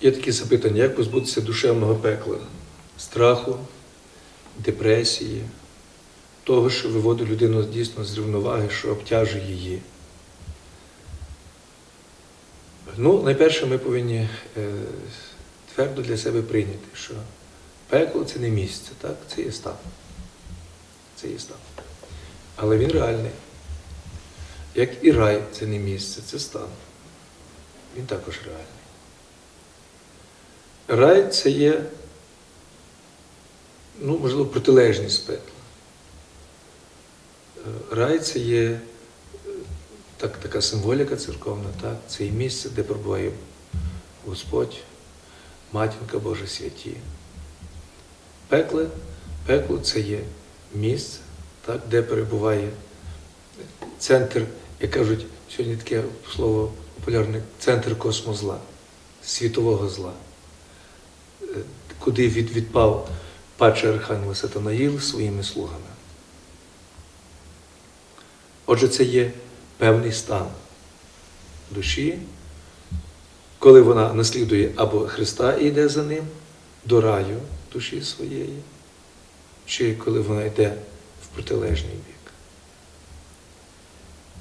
Є такі запитання, як позбутися душевного пекла, страху, депресії, того, що виводить людину дійсно з рівноваги, що обтяжує її. Ну, найперше, ми повинні е, твердо для себе прийняти, що пекло це не місце, так? це є стан. Це є стан. Але він реальний. Як і рай це не місце, це стан. Він також реальний. Рай це є, ну, можливо, протилежність пекла. Е, Рай це є так, така символіка церковна, так? це і місце, де перебуває Господь, Матінка Божа святі. Пекле, пекло це є місце, так, де перебуває центр, як кажуть, сьогодні таке слово популярне, центр космозла, світового зла куди від, відпав паче Архангел Сатанаїл своїми слугами. Отже, це є певний стан душі, коли вона наслідує або Христа і йде за ним до раю душі своєї, чи коли вона йде в протилежний бік.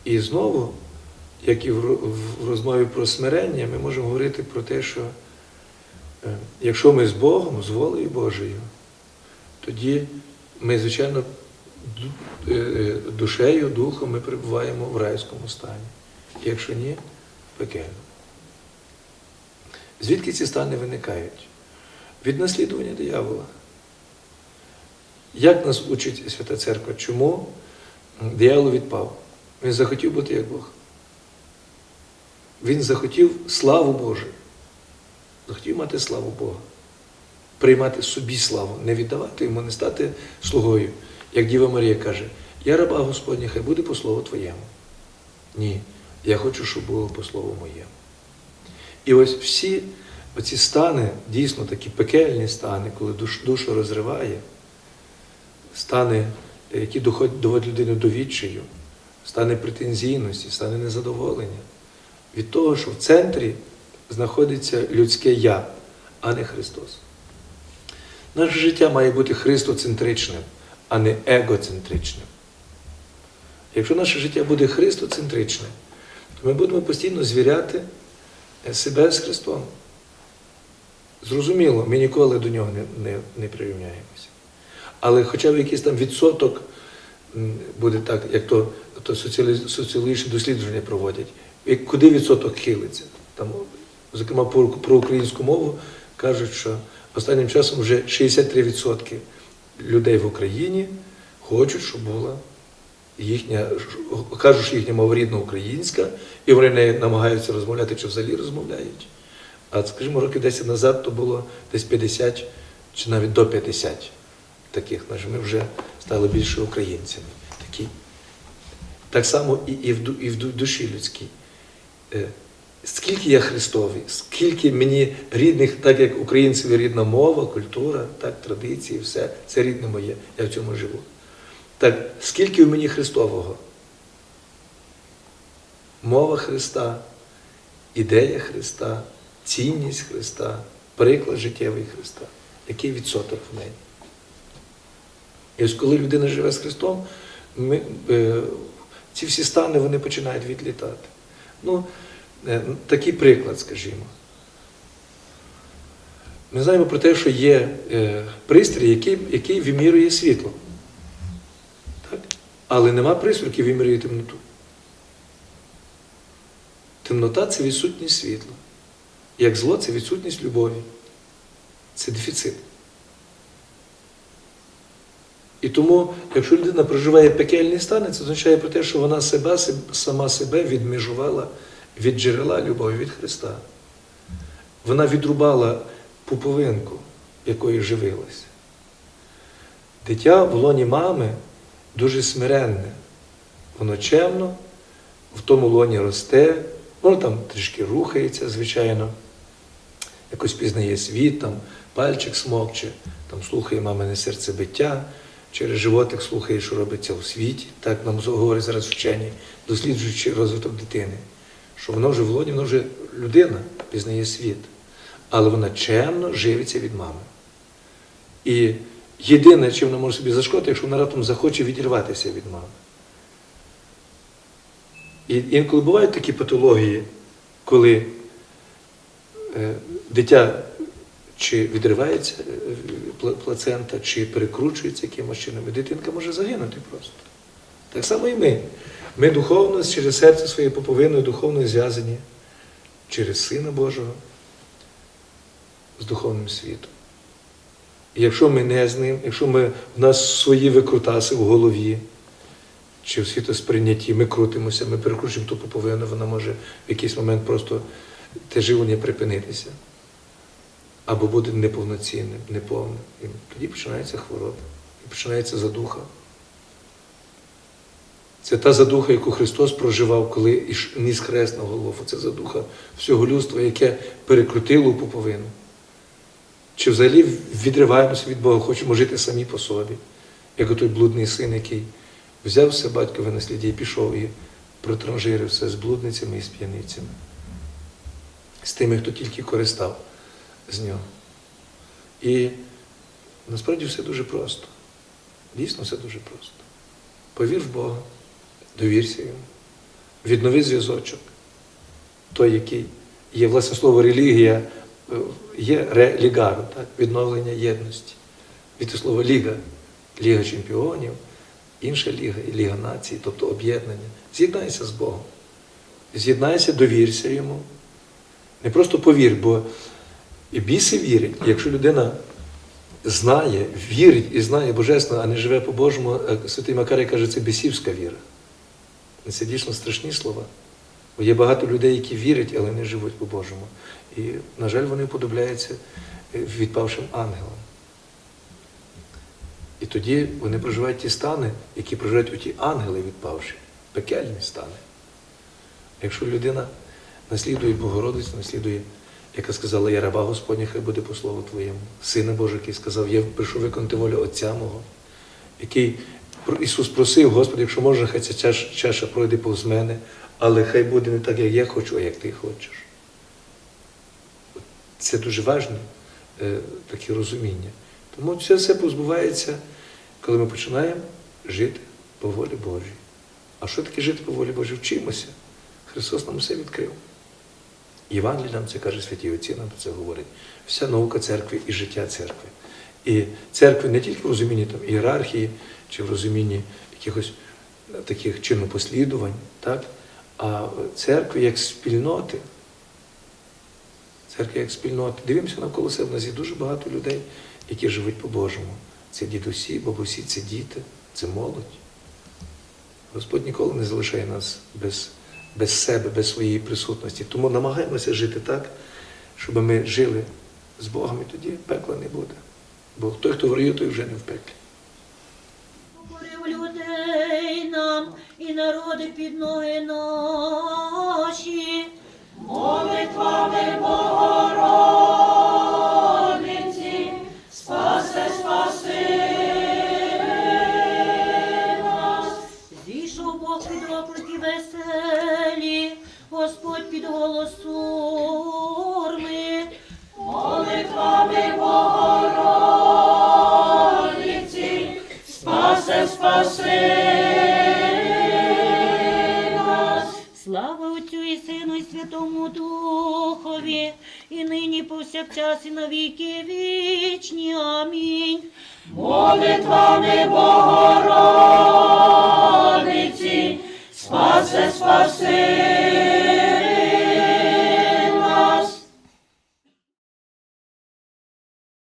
І знову, як і в розмові про смирення, ми можемо говорити про те, що Якщо ми з Богом, з волею Божою, тоді ми, звичайно, е, е, душею, духом ми перебуваємо в райському стані. Якщо ні, пекельно. Звідки ці стани виникають? Від наслідування диявола. Як нас учить Свята Церква? Чому диявол відпав? Він захотів бути як Бог. Він захотів славу Божу захотів мати славу Бога, приймати собі славу, не віддавати йому, не стати слугою. Як Діва Марія каже, я раба Господня, хай буде по слову Твоєму. Ні, я хочу, щоб було по слову моєму. І ось всі оці стани, дійсно такі пекельні стани, коли душ, душу розриває, стани, які доводять людину до відчаю, стани претензійності, стани незадоволення. Від того, що в центрі знаходиться людське я, а не Христос. Наше життя має бути христоцентричним, а не егоцентричним. Якщо наше життя буде христоцентричне, то ми будемо постійно звіряти себе з Христом. Зрозуміло, ми ніколи до нього не, не, не прирівняємося. Але хоча б якийсь там відсоток буде так, як то, то соціологічні дослідження проводять, куди відсоток хилиться. Там, зокрема, про, українську мову кажуть, що останнім часом вже 63% людей в Україні хочуть, щоб була їхня, кажуть, що їхня мова рідна українська, і вони нею намагаються розмовляти чи взагалі розмовляють. А скажімо, років 10 назад то було десь 50 чи навіть до 50 таких. Значить, ми вже стали більше українцями. Такі. Так само і, і, в, і в душі людській. Скільки я Христовий, скільки мені рідних, так як українцеві рідна мова, культура, так, традиції, все, це рідне моє, я в цьому живу. Так, скільки в мені Христового? Мова Христа, ідея Христа, цінність Христа, приклад життєвий Христа. Який відсоток в неї? І ось коли людина живе з Христом, ми, е, ці всі стани вони починають відлітати. Ну, такий приклад, скажімо. Ми знаємо про те, що є е, пристрій, який, який вимірює світло. Так? Але нема пристрою, який вимірює темноту. Темнота це відсутність світла. Як зло це відсутність любові. Це дефіцит. І тому, якщо людина проживає пекельні стани, це означає про те, що вона себе, сама себе відмежувала від джерела любові від Христа. Вона відрубала пуповинку, якою живилося. Дитя в лоні мами дуже смиренне. Воно чемно, в тому лоні росте, воно там трішки рухається, звичайно, якось пізнає світ, там пальчик смокче, там слухає мамине серцебиття, через животик слухає, що робиться у світі. Так нам говорять зараз вчені, досліджуючи розвиток дитини, що воно вже в лоні, воно вже людина пізнає світ, але вона чемно живиться від мами. І єдине, чим вона може собі зашкодити, якщо вона раптом захоче відірватися від мами. І інколи бувають такі патології, коли е, дитя чи відривається е, плацента, чи перекручується якимось чином, і дитинка може загинути просто. Так само і ми. Ми духовно через серце своєю поповиною духовно зв'язані через Сина Божого з духовним світом. І якщо ми не з ним, якщо ми, в нас свої викрутаси в голові, чи в світосприйнятті, ми крутимося, ми перекручуємо ту поповину, вона може в якийсь момент просто те живлення припинитися. Або буде неповноцінним, неповним. І тоді починається хвороба, і починається задуха. Це та задуха, яку Христос проживав, коли ніс хрест на голову. Це задуха всього людства, яке перекрутило пуповину. Чи взагалі відриваємося від Бога, хочемо жити самі по собі, як той блудний син, який взяв все батькове насліддя і пішов і протранжирив все з блудницями і з п'яницями, з тими, хто тільки користав з нього. І насправді все дуже просто. Дійсно, все дуже просто. Повір в Бога, довірся йому, віднови зв'язочок, той, який є, власне слово, релігія, е, є релігаро, так? відновлення єдності. Від слова ліга, ліга чемпіонів, інша ліга і ліга націй, тобто об'єднання. З'єднайся з Богом. З'єднайся, довірся йому. Не просто повір, бо і біси вірять. І Якщо людина знає, вірить і знає Божественно, а не живе по-божому, е, святий Макарій каже, це бісівська віра. Це дійсно страшні слова. Бо є багато людей, які вірять, але не живуть по-божому. І, на жаль, вони подобляються е, відпавшим ангелам. І тоді вони проживають ті стани, які проживають у ті ангели відпавші, пекельні стани. Якщо людина наслідує Богородицю, наслідує, яка сказала, я раба Господня, хай буде по слову Твоєму, Сина Божий, який сказав, я прийшов виконати волю Отця мого, який Ісус просив, Господи, якщо можна, хай ця чаша, пройде повз мене, але хай буде не так, як я хочу, а як ти хочеш. Це дуже важне е, таке розуміння. Тому це все позбувається, коли ми починаємо жити по волі Божій. А що таке жити по волі Божій? Вчимося. Христос нам все відкрив. Євангелій нам це каже, святі отці нам це говорять. Вся наука церкви і життя церкви. І церкви не тільки в розумінні там, ієрархії чи в розумінні якихось е, таких чинопослідувань, так? а в церкви як спільноти. Церква як спільнота. Дивимося навколо себе, у нас є дуже багато людей, які живуть по-божому. Це дідусі, бабусі, це діти, це молодь. Господь ніколи не залишає нас без, без себе, без своєї присутності. Тому намагаємося жити так, щоб ми жили з Богом, і тоді пекла не буде. Бо той, хто в раю, той вже не в пеклі. Покорив людей нам і народи під ноги наші. Молитвами Богородиці, спасе, спаси нас. Зійшов Бог під оклики веселі, Господь під голос сурми. Молитвами Богородиці, спаси нас. Слава Отцю і Сину, і Святому Духові, і нині повсякчас, і на віки вічні. Амінь. Молитвами Богородиці, спасе, спаси